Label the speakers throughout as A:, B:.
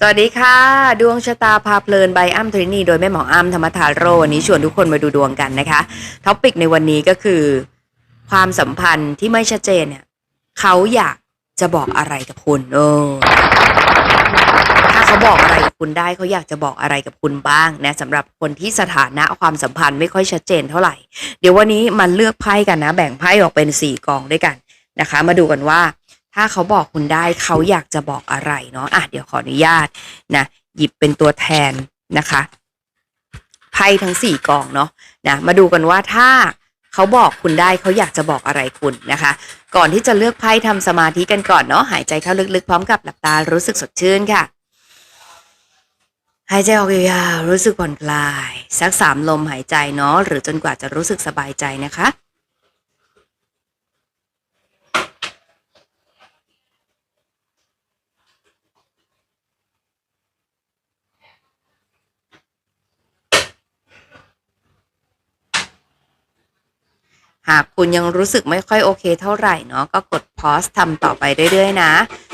A: สวัสดีค่ะ ดวงชะตาพาเพลินใบอ้ำทรินีโดยแม่หมออ้ำธรรมทาโรวันนี้ชวนทุกคนมาดูดวงกันนะคะท็อปิกในวันนี้ก็คือ ความสัมพันธ์ที่ไม่ชัดเจนเนี่ยเขาอยากจะบอกอะไรกับคุณเออถ้าเขาบอกอะไรกับคุณได้เขาอยากจะบอกอะไรกับคุณบ้างนะสำหรับคนที่สถานะความสัมพันธ์ไม่ค่อยชัดเจนเท่าไหร่ เดี๋ยววันนี้มาเลือกไพ่กันนะ แบ่งไพ่ออกเป็นสี่กองด้วยกันนะคะ มาดูกันว่า ถ้าเขาบอกคุณได้เขาอยากจะบอกอะไรเนาะอะเดี๋ยวขออนุญาตนะหยิบเป็นตัวแทนนะคะไพ่ทั้งสี่กองเนาะนะมาดูกันว่าถ้าเขาบอกคุณได้เขาอยากจะบอกอะไรคุณนะคะ ก่อนที่จะเลือกไพ่ทำสมาธิกันก่อนเนาะหายใจเข้าลึกๆ พร้อมกับหลับตารู้สึกสดชื่นค่ะ หายใจออกยาวๆรู้สึกผ่อนคลาย สักสามลมหายใจเนาะหรือจนกว่าจะรู้สึกสบายใจนะคะ หากคุณยังรู้สึกไม่ค่อยโอเคเท่าไหร่เนาะก็กดพอสทำต่อไปเรื่อยๆนะ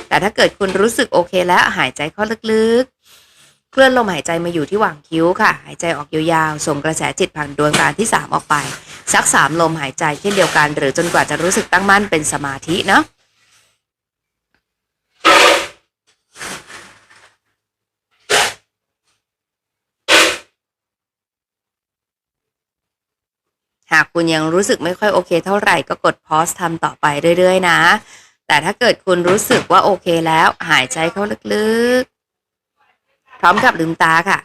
A: แต่ถ้าเกิดคุณรู้สึกโอเคแล้วหายใจเข้าลึกๆ เคลื่อนลมหายใจมาอยู่ที่หว่างคิ้วค่ะ หายใจออกยาวๆ ส่งกระแสจิตผ่านดวงตาที่ 3 ออกไป สักสามลมหายใจเช่นเดียวกัน หรือจนกว่าจะรู้สึกตั้งมั่นเป็นสมาธิเนาะากคุณยังรู้สึกไม่ค่อยโอเคเท่าไหร่ก็กดพอสทำต่อไปเรื่อยๆนะ แต่ถ้าเกิดคุณรู้สึกว่าโอเคแล้ว หายใจเข้าลึกๆ พร้อมกับลืมตาค่ะ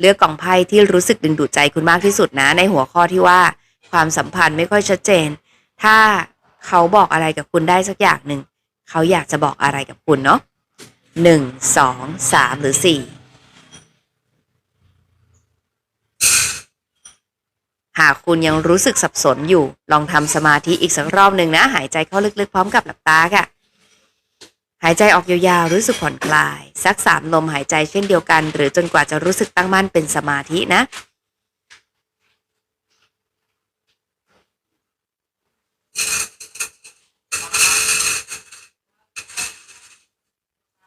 A: เลือกกล่องไพ่ที่รู้สึกดึงดูดใจคุณมากที่สุดนะ ในหัวข้อที่ว่าความสัมพันธ์ไม่ค่อยชัดเจน ถ้าเขาบอกอะไรกับคุณได้สักอย่างหนึ่ง เขาอยากจะบอกอะไรกับคุณเนาะหนึ่งสองสามหรือสี่ หากคุณยังรู้สึกสับสนอยู่ ลองทำสมาธิอีกสักรอบหนึ่งนะ หายใจเข้าลึกๆ พร้อมกับหลับตาค่ะ หายใจออกยาวๆ รู้สึกผ่อนคลาย สักสามลมหายใจเช่นเดียวกัน หรือจนกว่าจะรู้สึกตั้งมั่นเป็นสมาธินะ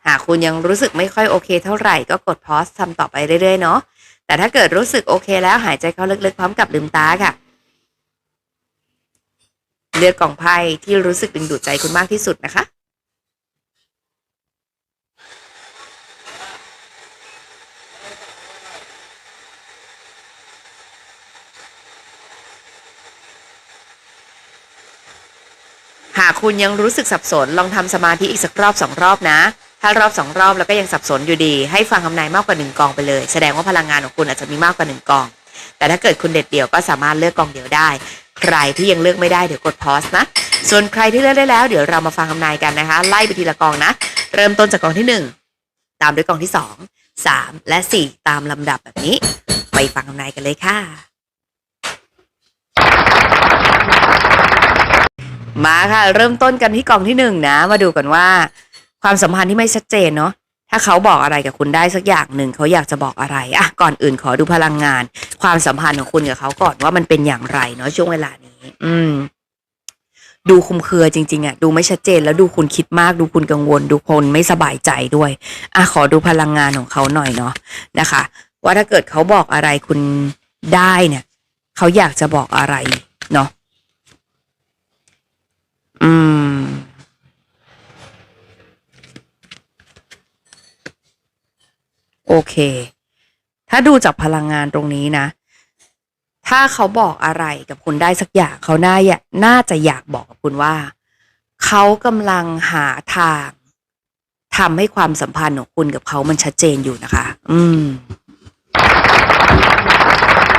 A: หากคุณยังรู้สึกไม่ค่อยโอเคเท่าไหร่ก็กดพอสทำต่อไปเรื่อยๆเนาะ แต่ถ้าเกิดรู้สึกโอเคแล้วหายใจเข้าลึกๆพร้อมกับลืมตาค่ะ เลือกกล่องไพ่ที่รู้สึกดึงดูดใจคุณมากที่สุดนะคะหากคุณยังรู้สึกสับสนลองทำสมาธิอีกสักรอบสองรอบนะ ถ้ารอบสองรอบแล้วก็ยังสับสนอยู่ดี ให้ฟังคำนายมากกว่าหนึ่งกองไปเลย แสดงว่าพลังงานของคุณอาจจะมีมากกว่าหนึ่งกอง แต่ถ้าเกิดคุณเด็ดเดี่ยวก็สามารถเลือกกองเดียวได้ ใครที่ยังเลือกไม่ได้เดี๋ยวกดพอสนะ ส่วนใครที่เลือกได้แล้วเดี๋ยวเรามาฟังคำนายกันนะคะ ไล่ไปทีละกองนะ เริ่มต้นจากกองที่หนึ่งตามด้วยกองที่สองสามและสี่ตามลำดับแบบนี้ ไปฟังคำนายกันเลยค่ะ มาค่ะ เริ่มต้นกันที่กองที่หนึ่งนะ มาดูกันว่า ความสัมพันธ์ที่ไม่ชัดเจนเนาะถ้าเขาบอกอะไรกับคุณได้สักอย่างหนึ่งเขาอยากจะบอกอะไรอะก่อนอื่นขอดูพลังงาน ความสัมพันธ์ของคุณกับเขาก่อนว่ามันเป็นอย่างไรเนาะช่วงเวลานี้ อืม ดูคุมเครือจริง ๆอะดูไม่ชัดเจน แล้วดูคุณคิดมาก ดูคุณกังวล ดูคนไม่สบายใจด้วยอะขอดูพลังงานของเขาหน่อยเนาะนะคะ ว่าถ้าเกิดเขาบอกอะไรคุณได้เนี่ยเขาอยากจะบอกอะไรเนาะอืม โอเค ถ้าดูจากพลังงานตรงนี้นะ ถ้าเขาบอกอะไรกับคุณได้สักอย่างเขาน่าอยากน่าจะอยากบอกกับคุณว่า เขากำลังหาทางทำให้ความสัมพันธ์ของคุณกับเขามันชัดเจนอยู่นะคะ อืม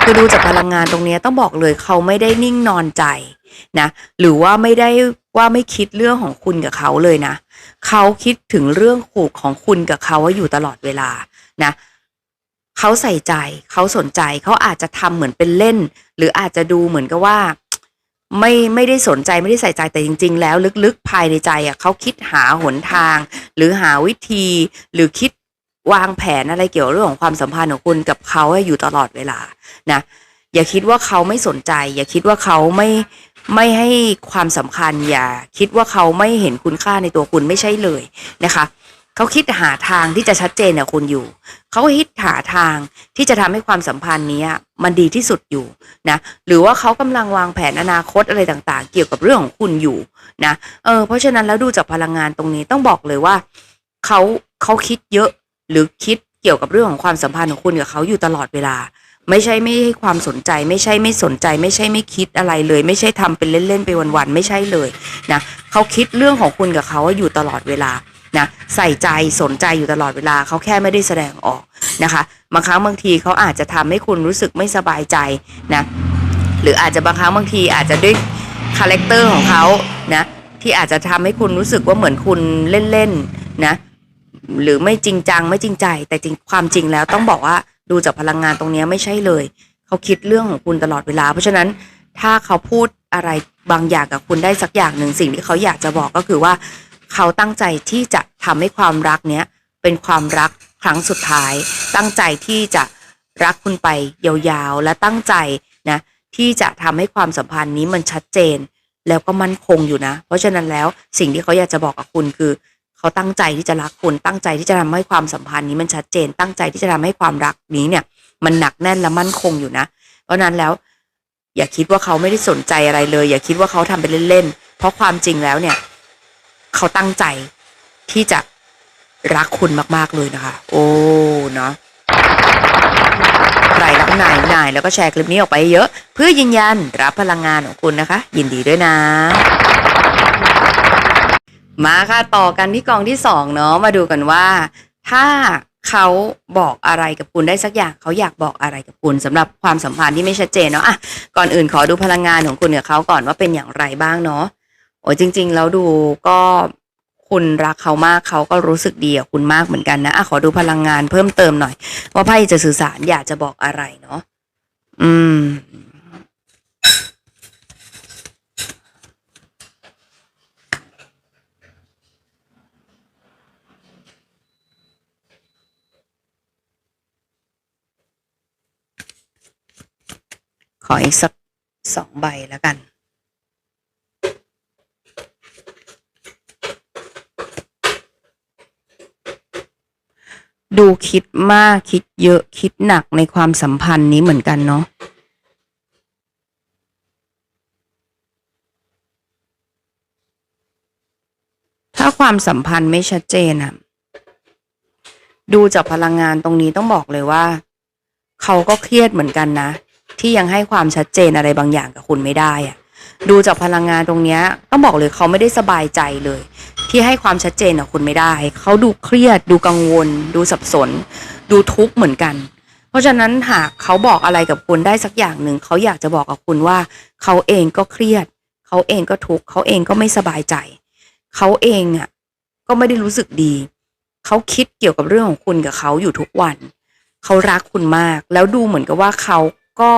A: คือดูจากพลังงานตรงนี้ต้องบอกเลยเขาไม่ได้นิ่งนอนใจนะหรือว่าไม่ได้ว่าไม่คิดเรื่องของคุณกับเขาเลยนะ เขาคิดถึงเรื่องขู่ของคุณกับเขาว่าอยู่ตลอดเวลา นะเขาใส่ใจเขาสนใจเขาอาจจะทำเหมือนเป็นเล่น หรืออาจจะดูเหมือนกับว่า ไม่ไม่ได้สนใจไม่ได้ใส่ใจแต่จริง ๆ แล้วลึกๆภายในใจอะเขาคิดหาหนทาง หรือหาวิธี หรือคิดวางแผนอะไรเกี่ยวกับเรื่องของความสัมพันธ์ของคุณกับเขาให้อยู่ตลอดเวลานะอย่าคิดว่าเขาไม่สนใจ อย่าคิดว่าเขาไม่ไม่ให้ความสำคัญอย่าคิดว่าเขาไม่เห็นคุณค่าในตัวคุณไม่ใช่เลยนะคะ เขาคิดหาทางที่จะชัดเจนกับคุณอยู่ เขาคิดหาทางที่จะทำให้ความสัมพันธ์นี้มันดีที่สุดอยู่นะ หรือว่าเขากำลังวางแผนอนาคตอะไรต่างๆ เกี่ยวกับเรื่องของคุณอยู่นะ เออ เพราะฉะนั้นแล้วดูจากพลังงานตรงนี้ต้องบอกเลยว่าเขาเขาคิดเยอะหรือคิดเกี่ยวกับเรื่องของความสัมพันธ์ของคุณกับเขาอยู่ตลอดเวลา ไม่ใช่ไม่ให้ความสนใจ ไม่ใช่ไม่สนใจ ไม่ใช่ไม่คิดอะไรเลย ไม่ใช่ทำเป็นเล่นๆไปวันๆไม่ใช่เลยนะเขาคิดเรื่องของคุณกับเขาอยู่ตลอดเวลา นะใส่ใจสนใจอยู่ตลอดเวลาเขาแค่ไม่ได้แสดงออกนะคะบางครั้งบางทีเขาอาจจะทำให้คุณรู้สึกไม่สบายใจนะหรืออาจจะบางครั้งบางทีอาจจะด้วยคาแรคเตอร์ของเขานะที่อาจจะทำให้คุณรู้สึกว่าเหมือนคุณเล่นๆนะหรือไม่จริงจังไม่จริงใจ แต่จริงความจริงแล้วต้องบอกว่าดูจากพลังงานตรงนี้ไม่ใช่เลย เขาคิดเรื่องของคุณตลอดเวลา เพราะฉะนั้นถ้าเขาพูดอะไรบางอย่างกับคุณได้สักอย่างหนึ่งสิ่งที่เขาอยากจะบอกก็คือว่า เขาตั้งใจที่จะทำให้ความรักเนี้ยเป็นความรักครั้งสุดท้าย ตั้งใจที่จะรักคุณไปยาวๆ และตั้งใจนะที่จะทำให้ความสัมพันธ์นี้มันชัดเจน แล้วก็มั่นคงอยู่นะ เพราะฉะนั้นแล้วสิ่งที่เขาอยากจะบอกกับคุณคือ เขาตั้งใจที่จะรักคุณตั้งใจที่จะทำให้ความสัมพันธ์นี้มันชัดเจน ตั้งใจที่จะทำให้ความรักนี้เนี่ย มันหนักแน่นและมั่นคงอยู่นะ เพราะนั้นแล้ว อย่าคิดว่าเขาไม่ได้สนใจอะไรเลย อย่าคิดว่าเขาทำเป็นเล่นๆเพราะความจริงแล้วเนี่ย เขาตั้งใจที่จะรักคุณมาก ๆ เลยนะคะ โอ้เนาะใครรักนายนายแล้วก็แชร์คลิปนี้ออกไปเยอะ เพื่อยืนยันรับพลังงานของคุณนะคะ ยินดีด้วยนะ มาค่ะต่อกันที่กองที่สองเนาะมาดูกันว่า ถ้าเขาบอกอะไรกับคุณได้สักอย่างเขาอยากบอกอะไรกับคุณสำหรับความสัมพันธ์ที่ไม่ชัดเจนเนาะอะก่อนอื่นขอดูพลังงานของคุณกับเขาก่อนว่าเป็นอย่างไรบ้างเนาะ โอ้ยจริง ๆ แล้วดูก็คุณรักเขามากเขาก็รู้สึกดีกับคุณมากเหมือนกันนะอะขอดูพลังงานเพิ่มเติมหน่อย ว่าไพ่จะสื่อสารอยากจะบอกอะไรเนาะอืม ขออีกสักสองใบแล้วกัน ดูคิดมากคิดเยอะคิดหนักในความสัมพันธ์นี้เหมือนกันเนาะถ้าความสัมพันธ์ไม่ชัดเจนอะดูจากพลังงานตรงนี้ต้องบอกเลยว่า เขาก็เครียดเหมือนกันนะ ที่ยังให้ความชัดเจนอะไรบางอย่างกับคุณไม่ได้อะดูจากพลังงานตรงนี้ต้องบอกเลยเขาไม่ได้สบายใจเลย ที่ให้ความชัดเจนกับคุณไม่ได้ เขาดูเครียด ดูกังวล ดูสับสน ดูทุกข์เหมือนกัน เพราะฉะนั้นหากเขาบอกอะไรกับคุณได้สักอย่างหนึ่ง เขาอยากจะบอกกับคุณว่า เขาเองก็เครียด เขาเองก็ทุกข์เขาเองก็ไม่สบายใจ เขาเองอะก็ไม่ได้รู้สึกดี เขาคิดเกี่ยวกับเรื่องของคุณกับเขาอยู่ทุกวัน เขารักคุณมาก แล้วดูเหมือนกับว่าเขาก็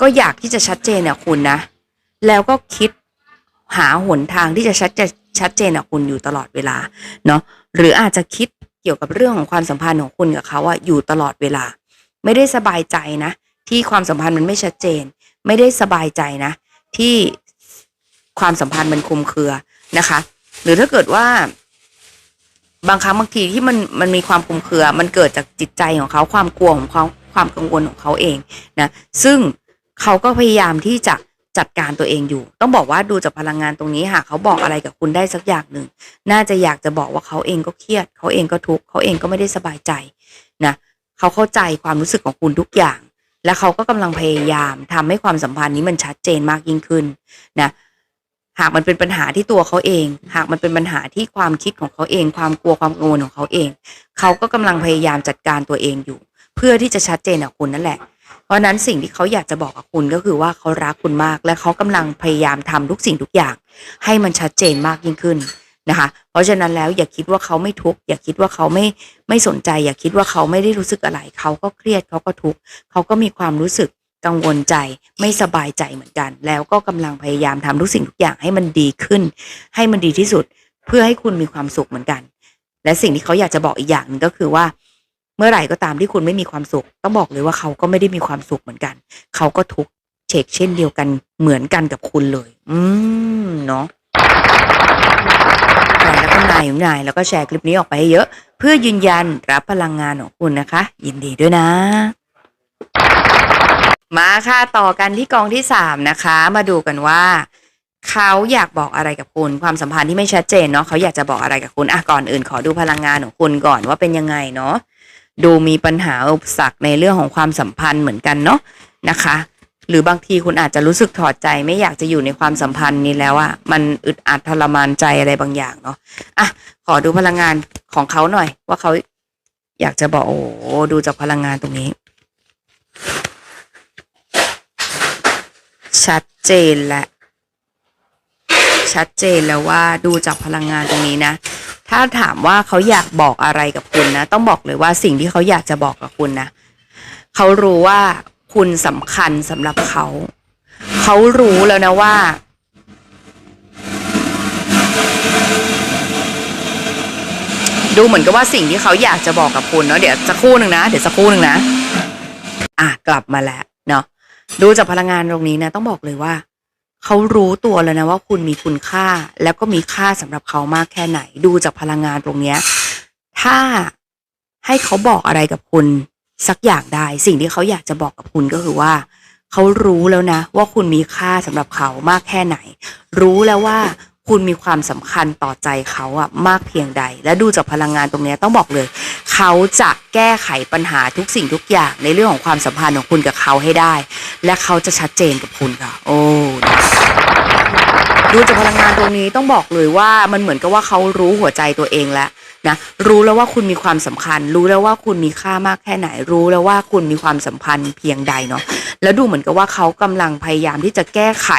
A: ก็อยากที่จะชัดเจนกับคุณนะ แล้วก็คิดหาหนทางที่จะชัดจะ ชัดเจนกับคุณอยู่ตลอดเวลาเนาะหรืออาจจะคิดเกี่ยวกับเรื่องของความสัมพันธ์ของคุณกับเขาอะอยู่ตลอดเวลา ไม่ได้สบายใจนะ ที่ความสัมพันธ์มันไม่ชัดเจน ไม่ได้สบายใจนะ ที่ความสัมพันธ์มันคุมเครือนะคะ หรือถ้าเกิดว่า บางครั้งบางทีที่มันมันมีความคุมเครือ มันเกิดจากจิตใจของเขาความกลัวของเขาความกังวลของเขาเองนะซึ่งเขาก็พยายามที่จะ จัดการตัวเองอยู่ ต้องบอกว่าดูจากพลังงานตรงนี้หากเขาบอกอะไรกับคุณได้สักอย่างหนึ่ง น่าจะอยากจะบอกว่าเขาเองก็เครียด เขาเองก็ทุกข์เขาเองก็ไม่ได้สบายใจนะเขาเข้าใจความรู้สึกของคุณทุกอย่าง และเขาก็กำลังพยายามทำให้ความสัมพันธ์นี้มันชัดเจนมากยิ่งขึ้นนะหากมันเป็นปัญหาที่ตัวเขาเอง หากมันเป็นปัญหาที่ความคิดของเขาเอง ความกลัวความกังวลของเขาเอง เขาก็กำลังพยายามจัดการตัวเองอยู่ เพื่อที่จะชัดเจนกับคุณนั่นแหละ ราะฉะนั้นสิ่งที่เขาอยากจะบอกกับคุณก็คือว่าเขารักคุณมาก และเขากำลังพยายามทำทุกสิ่งทุกอย่าง ให้มันชัดเจนมากยิ่งขึ้นนะคะ เพราะฉะนั้นแล้วอย่าคิดว่าเขาไม่ทุกข์อย่าคิดว่าเขาไม่ไม่สนใจ อย่าคิดว่าเขาไม่ได้รู้สึกอะไร เขาก็เครียดเขาก็ทุกข์เขาก็มีความรู้สึกกังวลใจไม่สบายใจเหมือนกัน แล้วก็กำลังพยายามทำทุกสิ่งทุกอย่างให้มันดีขึ้น ให้มันดีที่สุดเพื่อให้คุณมีความสุขเหมือนกัน และสิ่งที่เขาอยากจะบอกอีกอย่างหนึ่งก็คือว่า เมื่อไหร่ก็ตามที่คุณไม่มีความสุข ต้องบอกเลยว่าเขาก็ไม่ได้มีความสุขเหมือนกัน เขาก็ทุกเชกเช่นเดียวกันเหมือนกันกับคุณเลย อืมเนาะใครรักคุณนายอยู่นายแล้วก็แชร์คลิปนี้ออกไปให้เยอะ เพื่อยืนยันรับพลังงานของคุณนะคะ ยินดีด้วยนะมาค่ะต่อกันที่กองที่สามนะคะ มาดูกันว่า เขาอยากบอกอะไรกับคุณ ความสัมพันธ์ที่ไม่ชัดเจนเนาะเขาอยากจะบอกอะไรกับคุณอะก่อนอื่นขอดูพลังงานของคุณก่อนว่าเป็นยังไงเนาะ ดูมีปัญหาอุปสรรคในเรื่องของความสัมพันธ์เหมือนกันเนาะนะคะ หรือบางทีคุณอาจจะรู้สึกถอดใจไม่อยากจะอยู่ในความสัมพันธ์นี้แล้วอะมันอึดอัดทรมานใจอะไรบางอย่างเนาะอะขอดูพลังงานของเขาหน่อย ว่าเขาอยากจะบอกโอ้ดูจากพลังงานตรงนี้ ชัดเจนและชัดเจนแล้วว่าดูจากพลังงานตรงนี้นะ ถ้าถามว่าเขาอยากบอกอะไรกับคุณนะ ต้องบอกเลยว่าสิ่งที่เขาอยากจะบอกกับคุณนะ เขารู้ว่าคุณสำคัญสำหรับเขา เขารู้แล้วนะว่า ดูเหมือนกับว่าสิ่งที่เขาอยากจะบอกกับคุณเนาะเดี๋ยวสักครู่หนึ่งนะเดี๋ยวสักครู่หนึ่งนะ อะกลับมาแล้วเนาะดูจากพลังงานตรงนี้นะ ต้องบอกเลยว่า เขารู้ตัวแล้วนะว่าคุณมีคุณค่า แล้วก็มีค่าสำหรับเขามากแค่ไหนดูจากพลังงานตรงเนี้ย ถ้าให้เขาบอกอะไรกับคุณสักอย่างได้ สิ่งที่เขาอยากจะบอกกับคุณก็คือว่า เขารู้แล้วนะ ว่าคุณมีค่าสำหรับเขามากแค่ไหน รู้แล้วว่า คุณมีความสำคัญต่อใจเขาอะมากเพียงใด และดูจากพลังงานตรงนี้ต้องบอกเลย เขาจะแก้ไขปัญหาทุกสิ่งทุกอย่างในเรื่องของความสัมพันธ์ของคุณกับเขาให้ได้ และเขาจะชัดเจนกับคุณค่ะ โอ้ดูจากพลังงานตรงนี้ต้องบอกเลยว่ามันเหมือนกับว่าเขารู้หัวใจตัวเองแล้วนะรู้แล้วว่าคุณมีความสำคัญ รู้แล้วว่าคุณมีค่ามากแค่ไหน รู้แล้วว่าคุณมีความสัมพันธ์เพียงใดเนาะแล้วดูเหมือนกับว่าเขากำลังพยายามที่จะแก้ไข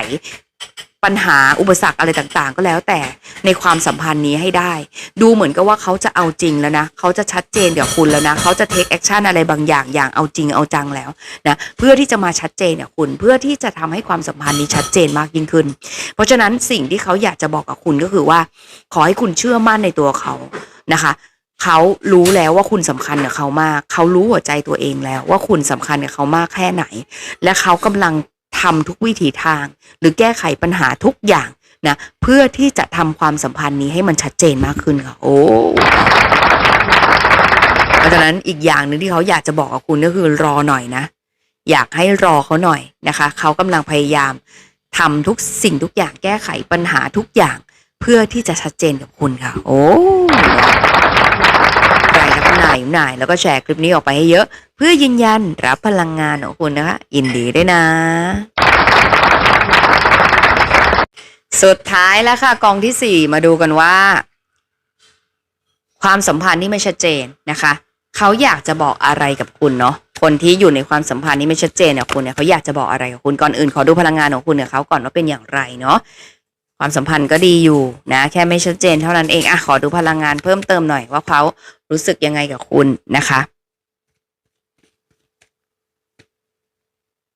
A: ปัญหาอุปสรรคอะไรต่างๆ ก็แล้วแต่ในความสัมพันธ์นี้ให้ได้ ดูเหมือนกับว่าเขาจะเอาจริงแล้วนะเขาจะชัดเจนกับคุณแล้วนะเขาจะเทคแอคชั่นอะไรบางอย่างอย่างเอาจริงเอาจังแล้วนะเพื่อที่จะมาชัดเจนกับคุณเพื่อที่จะทำให้ความสัมพันธ์นี้ชัดเจนมากยิ่งขึ้น เพราะฉะนั้นสิ่งที่เขาอยากจะบอกกับคุณก็คือว่า ขอให้คุณเชื่อมั่นในตัวเขานะคะเขารู้แล้วว่าคุณสำคัญกับเขามาก เขารู้หัวใจตัวเองแล้วว่าคุณสำคัญกับเขามากแค่ไหน และเขากำลัง ทำทุกวิถีทาง หรือแก้ไขปัญหาทุกอย่างนะเพื่อที่จะทำความสัมพันธ์นี้ให้มันชัดเจนมากขึ้นค่ะ โอ้เพราะฉะนั้นอีกอย่างหนึ่งที่เขาอยากจะบอกกับคุณก็คือรอหน่อยนะ อยากให้รอเขาหน่อยนะคะ เขากำลังพยายามทำทุกสิ่งทุกอย่างแก้ไขปัญหาทุกอย่าง เพื่อที่จะชัดเจนกับคุณค่ะ โอ้ ใครรักคุณนายอยู่นายแล้วก็แชร์คลิปนี้ออกไปให้เยอะ เพื่อยืนยันรับพลังงานของคุณนะคะยินดีด้วยนะ สุดท้ายแล้วค่ะกองที่สี่มาดูกันว่า ความสัมพันธ์ที่ไม่ชัดเจนนะคะ เขาอยากจะบอกอะไรกับคุณเนาะคนที่อยู่ในความสัมพันธ์ที่ไม่ชัดเจนเนี่ยคุณเนี่ยเขาอยากจะบอกอะไรกับคุณก่อนอื่นขอดูพลังงานของคุณเนี่ยเขาก่อนว่าเป็นอย่างไรเนาะความสัมพันธ์ก็ดีอยู่นะ แค่ไม่ชัดเจนเท่านั้นเองอะขอดูพลังงานเพิ่มเติมหน่อยว่าเขา รู้สึกยังไงกับคุณนะคะ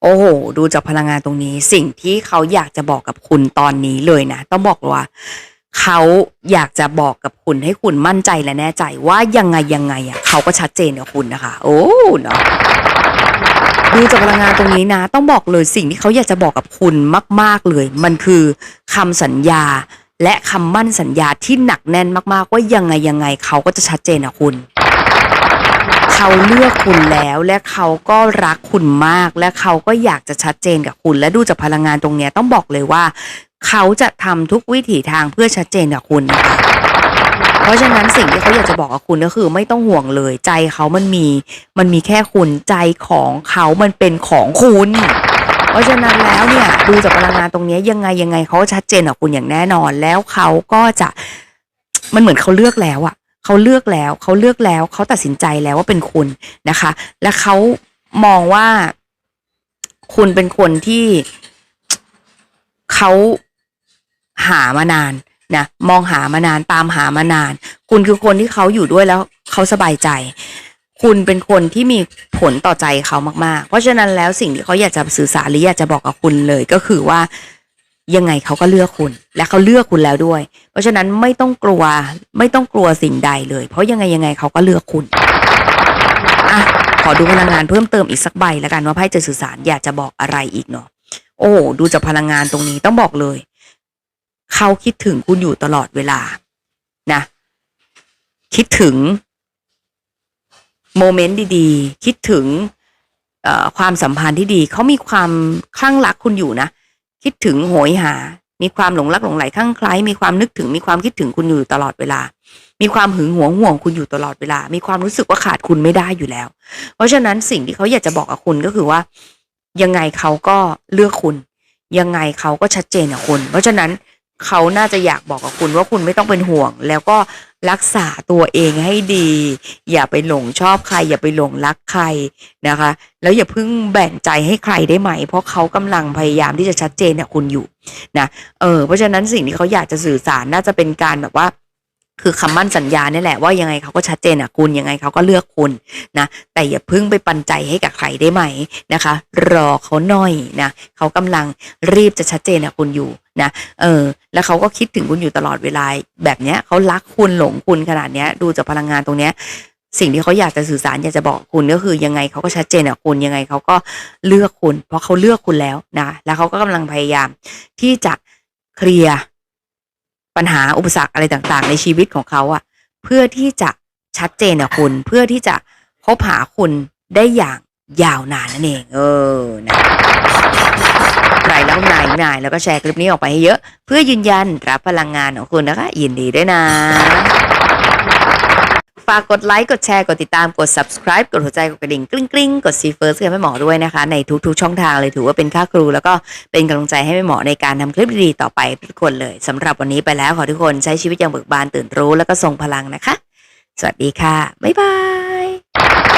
A: โอ้โห ดูจากพลังงานตรงนี้ สิ่งที่เขาอยากจะบอกกับคุณตอนนี้เลยนะ ต้องบอกเลยว่า เขาอยากจะบอกกับคุณให้คุณมั่นใจและแน่ใจว่ายังไงยังไงอะเขาก็ชัดเจนกับคุณนะคะ โอ้เนาะดูจากพลังงานตรงนี้นะ ต้องบอกเลยสิ่งที่เขาอยากจะบอกกับคุณมาก ๆเลย มันคือคำสัญญา และคำมั่นสัญญาที่หนักแน่นมากๆ ว่ายังไงยังไงเขาก็จะชัดเจนกับคุณ เขาเลือกคุณแล้วและเขาก็รักคุณมาก และเขาก็อยากจะชัดเจนกับคุณ และดูจากพลังงานตรงเนี้ยต้องบอกเลยว่า เขาจะทำทุกวิถีทางเพื่อชัดเจนกับคุณนะคะเพราะฉะนั้นสิ่งที่เขาอยากจะบอกกับคุณก็คือไม่ต้องห่วงเลยใจเขามันมี มันมีแค่คุณใจของเขามันเป็นของคุณ ราะฉะนั้นแล้วเนี่ยดูจากพลังงานตรงนี้ยังไงยังไงเขาก็ชัดเจนกับคุณอย่างแน่นอน แล้วเขาก็จะมันเหมือนเขาเลือกแล้วอะเขาเลือกแล้วเขาเลือกแล้วเขาตัดสินใจแล้วว่าเป็นคุณนะคะ และเขามองว่าคุณเป็นคนที่เขาหามานานนะมองหามานานตามหามานาน คุณคือคนที่เขาอยู่ด้วยแล้วเขาสบายใจ คุณเป็นคนที่มีผลต่อใจเขามากๆ เพราะฉะนั้นแล้วสิ่งที่เขาอยากจะสื่อสารหรืออยากจะบอกกับคุณเลยก็คือว่ายังไงเขาก็เลือกคุณ และเขาเลือกคุณแล้วด้วย เพราะฉะนั้นไม่ต้องกลัว ไม่ต้องกลัวสิ่งใดเลย เพราะยังไงยังไงเขาก็เลือกคุณอะขอดูพลังงานเพิ่มเติมอีกสักใบแล้วกันว่าไพ่จะสื่อสารอยากจะบอกอะไรอีกเนาะโอ้ดูจากพลังงานตรงนี้ต้องบอกเลย เขาคิดถึงคุณอยู่ตลอดเวลานะ คิดถึง โมเมนต์ดีๆ คิดถึงความสัมพันธ์ที่ดี เขามีความคลั่งรักคุณอยู่นะ คิดถึงโหยหา มีความหลงรักหลงไหลคลั่งไคล้มีความนึกถึง มีความคิดถึงคุณอยู่ตลอดเวลา มีความหึงหวงห่วงคุณอยู่ตลอดเวลา มีความรู้สึกว่าขาดคุณไม่ได้อยู่แล้ว เพราะฉะนั้นสิ่งที่เขาอยากจะบอกกับคุณก็คือว่า ยังไงเขาก็เลือกคุณ ยังไงเขาก็ชัดเจนกับคุณ เพราะฉะนั้นเขาน่าจะอยากบอกกับคุณว่าคุณไม่ต้องเป็นห่วง แล้วก็ รักษาตัวเองให้ดี อย่าไปหลงชอบใคร อย่าไปหลงรักใครนะคะ แล้วอย่าเพิ่งแบ่งใจให้ใครได้ไหม เพราะเขากำลังพยายามที่จะชัดเจนเนี่ยคุณอยู่นะเออเพราะฉะนั้นสิ่งที่เขาอยากจะสื่อสารน่าจะเป็นการแบบว่า คือคำมั่นสัญญาเนี่ยแหละว่ายังไงเขาก็ชัดเจนอะคุณยังไงเขาก็เลือกคุณนะแต่อย่าพิ่งไปปันใจให้กับใครได้ไหมนะคะ รอเขาหน่อยนะเขากำลังรีบจะชัดเจนอะคุณอยู่นะเออ แล้วเขาก็คิดถึงคุณอยู่ตลอดเวลาแบบเนี้ยเขารักคุณหลงคุณขนาดเนี้ย ดูจากพลังงานตรงเนี้ย สิ่งที่เขาอยากจะสื่อสารอยากจะบอกคุณก็คือยังไงเขาก็ชัดเจนอะคุณยังไงเขาก็เลือกคุณ เพราะเขาเลือกคุณแล้วนะแล้วเขาก็กำลังพยายามที่จะเคลียร์ ปัญหาอุปสรรคอะไรต่างๆ ในชีวิตของเขาอะเพื่อที่จะชัดเจนกับคุณเพื่อที่จะคบหาคุณได้อย่างยาวนานนั่นเอง เออนะใครแล้วนายนายแล้วก็แชร์คลิปนี้ออกไปให้เยอะ เพื่อยืนยันรับพลังงานของคุณนะคะ ยินดีด้วยนะ ฝากกดไลค์ กดแชร์ กดติดตาม กด subscribe กดหัวใจ กดกระดิ่งกริ๊งกริ๊งกดซีเฟิร์สให้แม่หมอด้วยนะคะ ในทุกๆ ช่องทางเลยถือว่าเป็นค่าครู แล้วก็เป็นกำลังใจให้แม่หมอในการทำคลิปดีๆต่อไปทุกคนเลยสำหรับวันนี้ไปแล้วขอทุกคนใช้ชีวิตอย่างเบิกบานตื่นรู้ แล้วก็ทรงพลังนะคะ สวัสดีค่ะบ๊ายบาย